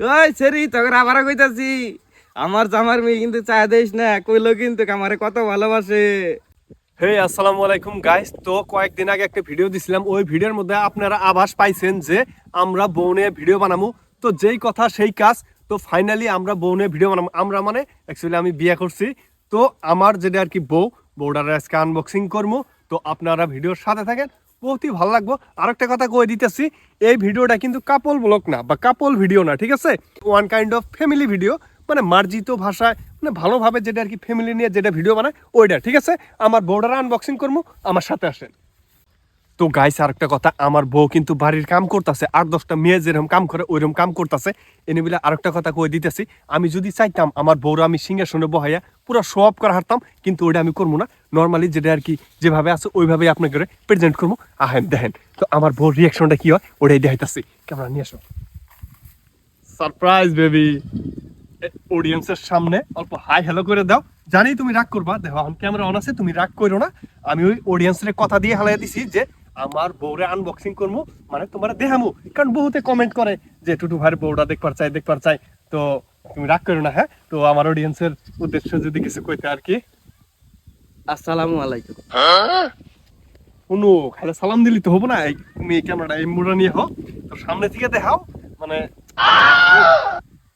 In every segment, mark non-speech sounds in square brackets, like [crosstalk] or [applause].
ওই সেরি, তোকে আবার কইতাছি। আমার জামার মেয়ে কিন্তু চা দিস না, কইলো কিন্তু আমারে কত ভালোবাসে। হে, আসসালামু আলাইকুম গাইস তো কয়েকদিন আগে একটা ভিডিও দিছিলাম, ওই ভিডিওর মধ্যে আপনারা আভাস পাইছেন যে আমরা বউনে ভিডিও বানাবো তো যেই কথা, সেই কাজ। তো ফাইনালি আমরা বউনে ভিডিও বানাবো আমরা মানে অ্যাকচুয়ালি আমি বিয়ে করছি। তো আমার যেটা আর কি বউ, বউটার আজকে আনবক্সিং করব তো আপনারা ভিডিওর সাথে থাকেন। বহুতই ভালো লাগবো। আর একটা কথা কয়ে দিতেছি, এই ভিডিওটা কিন্তু কাপল ব্লগ না, বা কাপল ভিডিও না, ঠিক আছে? One kind of family video মানে মার্জিত ভাষায় মানে ভালোভাবে যেটা আর কি ফ্যামিলি নিয়ে যেটা ভিডিও বানায়, ওইটা, ঠিক আছে? আমার বউটার আনবক্সিং করব আমার সাথে আসেন। তো গাইস আর একটা কথা, আমার বউ কিন্তু বাড়ির কাম করতেছে, আট দশটা মেয়ে যেরকম কাম করে, ওইরকম কাম করতেছে। এনে বলে আরেকটা কথা কয়ে দিতেছি, আমি যদি চাইতাম, আমার বউরা আমি সিংহাসনে বহাইয়া পুরো শো অফ করে হারতাম, কিন্তু ওইটা আমি করব না। নর্মালি যেটা আর কি যেভাবে আছে, ওইভাবেই আপনাকে প্রেজেন্ট করব। আহেন, দেখেন। তো আমার বউর রিয়াকশনটা কি হয়? ওটাই দেখাইতেছি। ক্যামেরা নিয়ে আসো। সারপ্রাইজ বেবি অডিয়েন্সের সামনে অল্প হাই হ্যালো করে দাও। জানি তুমি রাগ করবা। দেখো, এখন ক্যামেরা অন আছে, তুমি রাগ করো না। আমি ওই অডিয়েন্সের কথা দিয়ে হালাই দিছি যে, আমার বউরে আনবক্সিং করব মানে তোমার দেখামু। কারণ বহুতে কমেন্ট করে যে টুটু ভাইয়ের বউটা দেখবার চাই দেখবার চাই। তো তুমি রাগ করো না হ্যাঁ? তো আমার অডিয়েন্সের উদ্দেশ্য যদি কিছু কইতে আর কি? আসসালামু আলাইকুম। কোনো খালি সালাম দিলি তো হব না? এই তুমি এই ক্যামেরাটা এই মুড়া নিয়ে হও। তো সামনে থেকে দেখাও মানে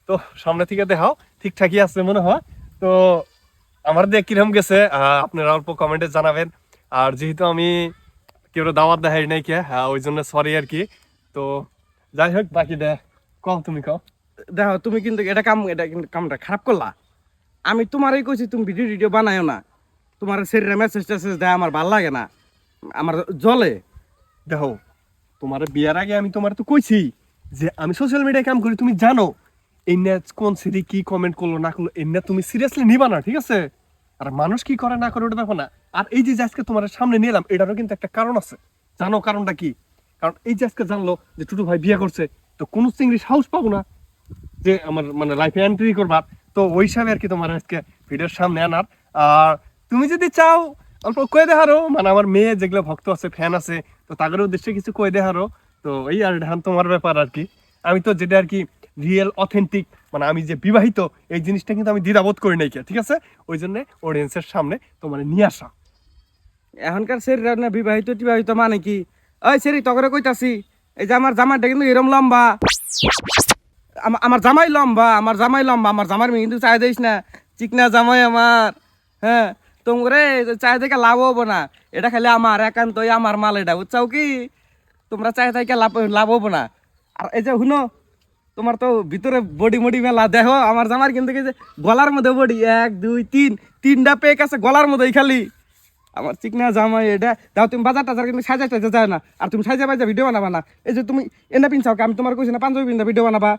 তো সামনে থেকে দেখাও ঠিকঠাকই আছে মনে হয়। তো আমার দিয়ে কীরকম গেছে আপনারা অল্প কমেন্টে জানাবেন। আর যেহেতু আমি কেউ দাওয়াত দেখাই নাই কে হ্যাঁ ওই জন্য সরি আর কি। তো যাই হোক বাকি দে কও তুমি কও। দেখো, তুমি কিন্তু এটা কাম এটা কিন্তু কামটা খারাপ করলা। আমি তোমারই কইছি, তুমি ভিডিও ভিডিও বানায়ো না। তোমার শরীরে মেসেজ টেসেজ দেয়, আমার ভালো লাগে না। আমার জলে দেখো, তোমার বিয়ার আগে আমি তোমার তো কইছি যে আমি সোশ্যাল মিডিয়ায় কাম করি, তুমি জানো, এই কোন সিরি কি কমেন্ট করল, না করল, এই তুমি সিরিয়াসলি নিবা না, ঠিক আছে? আর মানুষ কি করে, না করে, ওটা দেখো না। আর এই যে যে আজকে তোমার সামনে নিলাম এটারও কিন্তু একটা কারণ আছে। জানো কারণটা কি? কারণ এই যে আজকে জানলো যে টুটু ভাই বিয়ে করছে, তো কোনো চিংড়ি সাহস পাবো না। যে আমার মানে লাইফে এন্ট্রি করবার তো ওই হিসাবে আর কি তোমার আজকে ভিডিওর সামনে আনার। আর তুমি যদি চাও, অল্প কয়ে দেখারো মানে আমার মেয়ে যেগুলো ভক্ত আছে ফ্যান আছে, তো তাদের উদ্দেশ্যে কিছু কয়ে দেখারো তো এই আর ধান তোমার ব্যাপার আর কি। আমি তো যেটা আর কি রিয়েল অথেন্টিক মানে আমি যে বিবাহিত, এই জিনিসটা কিন্তু আমি দ্বিধাবোধ করি নাই ঠিক আছে? ওই জন্য অডিয়েন্সের সামনে তোমার নিয়ে আসা। এখনকার শরীর না বিবাহিত, টিবাহিত মানে কি? ওই সেরি তগরে কইতাছি, এই যে আমার জামাইটা কিন্তু এরম লম্বা। আমার জামাই লম্বা, আমার জামাই লম্বা, আমার জামার মেয়ে কিন্তু চাই দিস না। চিকনা জামাই আমার হ্যাঁ? তোমরে চাই থেকে লাভ হব না। এটা খালি আমার একান্তই আমার মাল এটা, বুঝছাও কি? তোমরা চাই থেকে লাভ লাভ হব না। আর এই যে শুনো, তোমার তো ভিতরে বডি মডি মেলা, দেখো, আমার জামার কিন্তু গলার মধ্যে বডি, এক, দুই, তিন, তিনটা পেক আছে গলার মধ্যেই খালি। আমার চিকনা জামাই এটা। দাও, তুমি বাজার টাজার কিন্তু সাজা টাজা যায় না। আর তুমি সাজা বাজা ভিডিও বানাবা না। এই যে তুমি এনে পিনছাও আমি তোমার কইছি না, পাঞ্জাবি পিন্ধা ভিডিও বানাবা।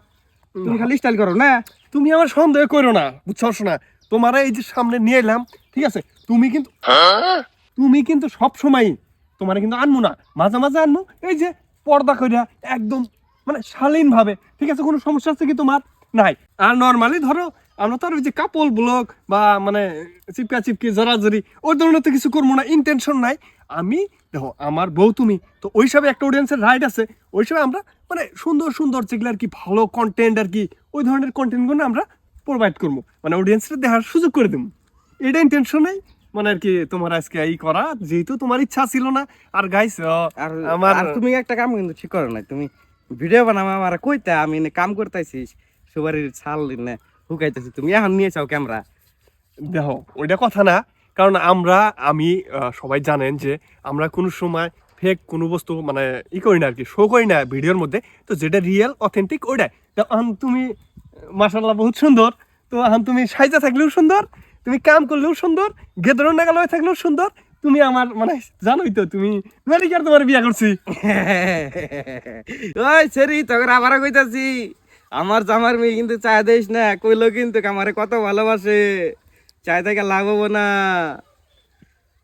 তুমি খালি স্টাইল করো, না? তুমি আমার সন্দেহ করো না, বুঝছ না তোমার এই যে সামনে নিয়ে এলাম, ঠিক আছে? তুমি কিন্তু তুমি কিন্তু সব সময় তোমার কিন্তু আনমু না, মাঝে মাঝে আনমু, এই যে পর্দা করিয়া একদম মানে শালীন ভাবে ঠিক আছে? কোনো সমস্যা আছে কি তোমার? নাই। আর নর্মালি ধরো আমরা তো আর ওই যে কাপল ব্লগ বা মানে চিপকা চিপকি জড়াজড়ি ওই ধরনের তো কিছু করব না ইন্টেনশন নাই। আমি দেখো আমার বউ তুমি তো ওই হিসাবে একটা অডিয়েন্সের রাইট আছে। ওই হিসাবে আমরা মানে সুন্দর সুন্দর যেগুলো আর কি ভালো কন্টেন্ট আর কি ওই ধরনের কন্টেন্টগুলো আমরা প্রোভাইড করব। মানে অডিয়েন্সরা দেখার সুযোগ করে দেবো। এটা ইন্টেনশন নেই। মানে আর কি তোমার আজকে এই করা যেহেতু তোমার ইচ্ছা ছিল না। আর গাইস আর আমার তুমি একটা কাম কিন্তু ঠিক করো না তুমি ভিডিও বানাবো আমার কইতে আমি কাম করতেছিস সবারই ছাল না হুকাইতেছি তুমি এখন নিয়ে চাও ক্যামেরা দেখো ওইটা কথা না কারণ আমরা আমি সবাই জানেন যে আমরা কোনো সময় ফেক কোনো বস্তু মানে ই করি না আর কি শো করি না ভিডিওর মধ্যে তো যেটা রিয়েল অথেন্টিক ওইটাই। তো এখন তুমি মাসাল্লাহ বহুত সুন্দর তো এখন তুমি সাইজা থাকলেও সুন্দর তুমি কাম করলেও সুন্দর গেদর নাগালয়ে থাকলেও সুন্দর তুমি আমার মানে জানোই তো তুমি মেডিকার তোমার বিয়া করছি। [laughs] ওই সেরি তোকে আবার কইতাছি। আমার জামার মেয়ে কিন্তু চায় দিস না, কইলো কিন্তু আমারে কত ভালোবাসে। চায় থেকে লাভ হব না।